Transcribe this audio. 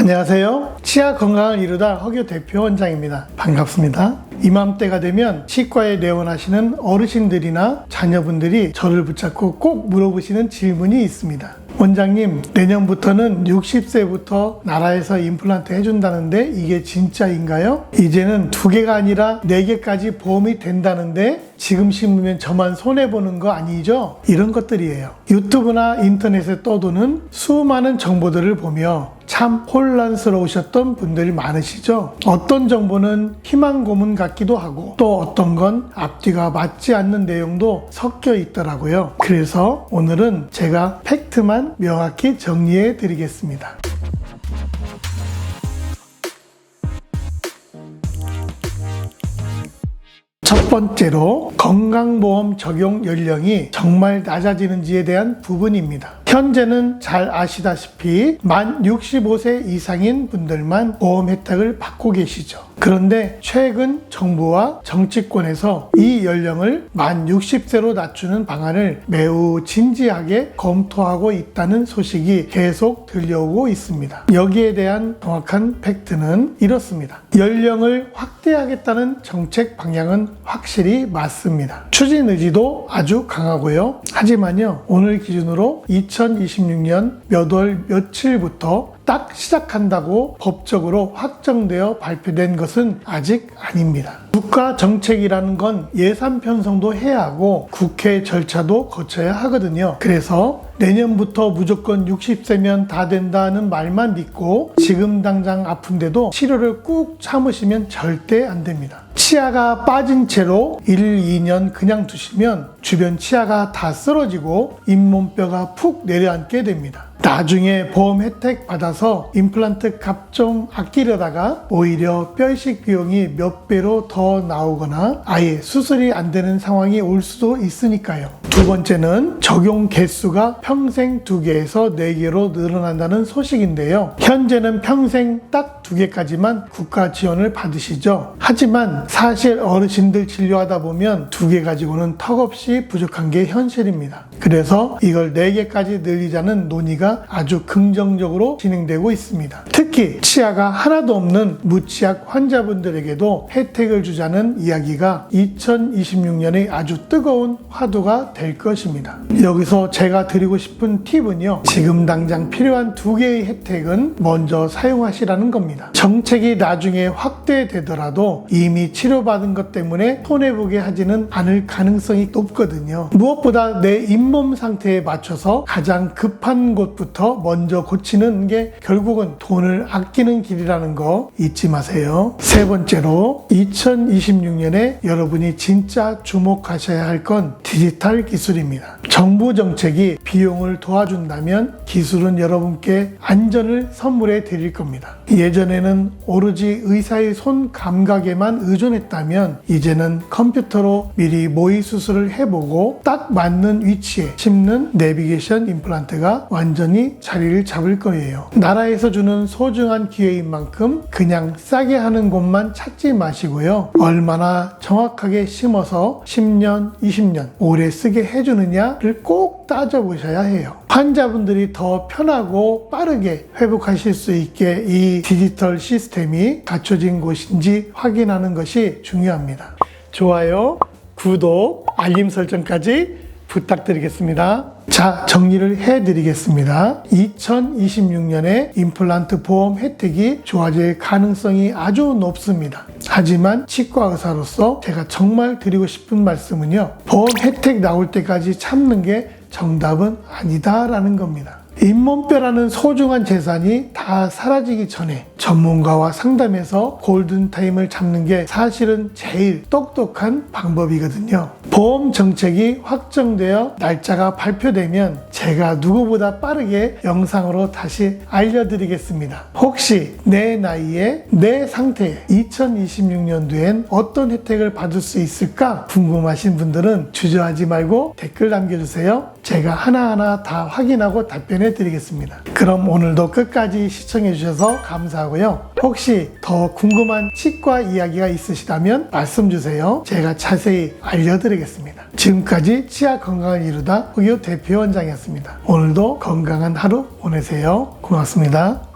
안녕하세요. 치아 건강을 이루다 허교 대표 원장입니다. 반갑습니다. 이맘때가 되면 치과에 내원하시는 어르신들이나 자녀분들이 저를 붙잡고 꼭 물어보시는 질문이 있습니다. 원장님, 내년부터는 60세부터 나라에서 임플란트 해준다는데 이게 진짜인가요? 이제는 두 개가 아니라 네 개까지 보험이 된다는데 지금 심으면 저만 손해보는 거 아니죠? 이런 것들이에요. 유튜브나 인터넷에 떠도는 수많은 정보들을 보며 참 혼란스러우셨던 분들이 많으시죠? 어떤 정보는 희망 고문 같기도 하고 또 어떤 건 앞뒤가 맞지 않는 내용도 섞여 있더라고요. 그래서 오늘은 제가 팩트만 명확히 정리해 드리겠습니다. 첫 번째로 건강보험 적용 연령이 정말 낮아지는지에 대한 부분입니다. 현재는 잘 아시다시피 만 65세 이상인 분들만 보험 혜택을 받고 계시죠. 그런데 최근 정부와 정치권에서 이 연령을 만 60세로 낮추는 방안을 매우 진지하게 검토하고 있다는 소식이 계속 들려오고 있습니다. 여기에 대한 정확한 팩트는 이렇습니다. 연령을 확대하겠다는 정책 방향은 확실히 맞습니다. 추진 의지도 아주 강하고요. 하지만요, 오늘 기준으로 2026년 몇 월 며칠부터 딱 시작한다고 법적으로 확정되어 발표된 것은 아직 아닙니다. 국가 정책이라는 건 예산 편성도 해야 하고 국회 절차도 거쳐야 하거든요. 그래서 내년부터 무조건 60세면 다 된다는 말만 믿고 지금 당장 아픈데도 치료를 꾹 참으시면 절대 안 됩니다. 치아가 빠진 채로 1, 2년 그냥 두시면 주변 치아가 다 쓰러지고 잇몸뼈가 푹 내려앉게 됩니다. 나중에 보험 혜택 받아서 임플란트 값 좀 아끼려다가 오히려 뼈이식 비용이 몇 배로 더 나오거나 아예 수술이 안 되는 상황이 올 수도 있으니까요. 두 번째는 적용 개수가 평생 두 개에서 네 개로 늘어난다는 소식인데요. 현재는 평생 딱 두 개까지만 국가 지원을 받으시죠. 하지만 사실 어르신들 진료하다 보면 두 개 가지고는 턱없이 부족한 게 현실입니다. 그래서 이걸 네 개까지 늘리자는 논의가 아주 긍정적으로 진행되고 있습니다. 특히 치아가 하나도 없는 무치약 환자분들에게도 혜택을 주자는 이야기가 2026년에 아주 뜨거운 화두가 될 것입니다. 여기서 제가 드리고 싶은 팁은요. 지금 당장 필요한 두 개의 혜택은 먼저 사용하시라는 겁니다. 정책이 나중에 확대되더라도 이미 치료받은 것 때문에 손해보게 하지는 않을 가능성이 높거든요. 무엇보다 내 잇몸 상태에 맞춰서 가장 급한 곳부터 먼저 고치는 게 결국은 돈을 아끼는 길이라는 거 잊지 마세요. 세 번째로 2026년에 여러분이 진짜 주목하셔야 할 건 디지털 기술입니다. 정부 정책이 비용을 도와준다면 기술은 여러분께 안전을 선물해 드릴 겁니다. 예전에는 오로지 의사의 손 감각에만 의존했다면 이제는 컴퓨터로 미리 모의 수술을 해보고 딱 맞는 위치에 심는 내비게이션 임플란트가 완전히 자리를 잡을 거예요. 나라에서 주는 소중한 기회인 만큼 그냥 싸게 하는 곳만 찾지 마시고요. 얼마나 정확하게 심어서 10년, 20년 오래 쓰게 해주느냐를 꼭 따져보셔야 해요. 환자분들이 더 편하고 빠르게 회복하실 수 있게 이 디지털 시스템이 갖춰진 곳인지 확인하는 것이 중요합니다. 좋아요, 구독, 알림 설정까지 부탁드리겠습니다. 자, 정리를 해드리겠습니다. 2026년에 임플란트 보험 혜택이 좋아질 가능성이 아주 높습니다. 하지만 치과 의사로서 제가 정말 드리고 싶은 말씀은요. 보험 혜택 나올 때까지 참는 게 정답은 아니다라는 겁니다. 잇몸뼈라는 소중한 재산이 다 사라지기 전에 전문가와 상담해서 골든타임을 잡는 게 사실은 제일 똑똑한 방법이거든요. 보험 정책이 확정되어 날짜가 발표되면 제가 누구보다 빠르게 영상으로 다시 알려드리겠습니다. 혹시 내 나이에 내 상태에 2026년도엔 어떤 혜택을 받을 수 있을까 궁금하신 분들은 주저하지 말고 댓글 남겨주세요. 제가 하나하나 다 확인하고 답변해 드리겠습니다. 그럼 오늘도 끝까지 시청해 주셔서 감사하고요. 혹시 더 궁금한 치과 이야기가 있으시다면 말씀 주세요. 제가 자세히 알려드리겠습니다. 지금까지 치아 건강을 이루다 흑요 대표 원장이었습니다. 오늘도 건강한 하루 보내세요. 고맙습니다.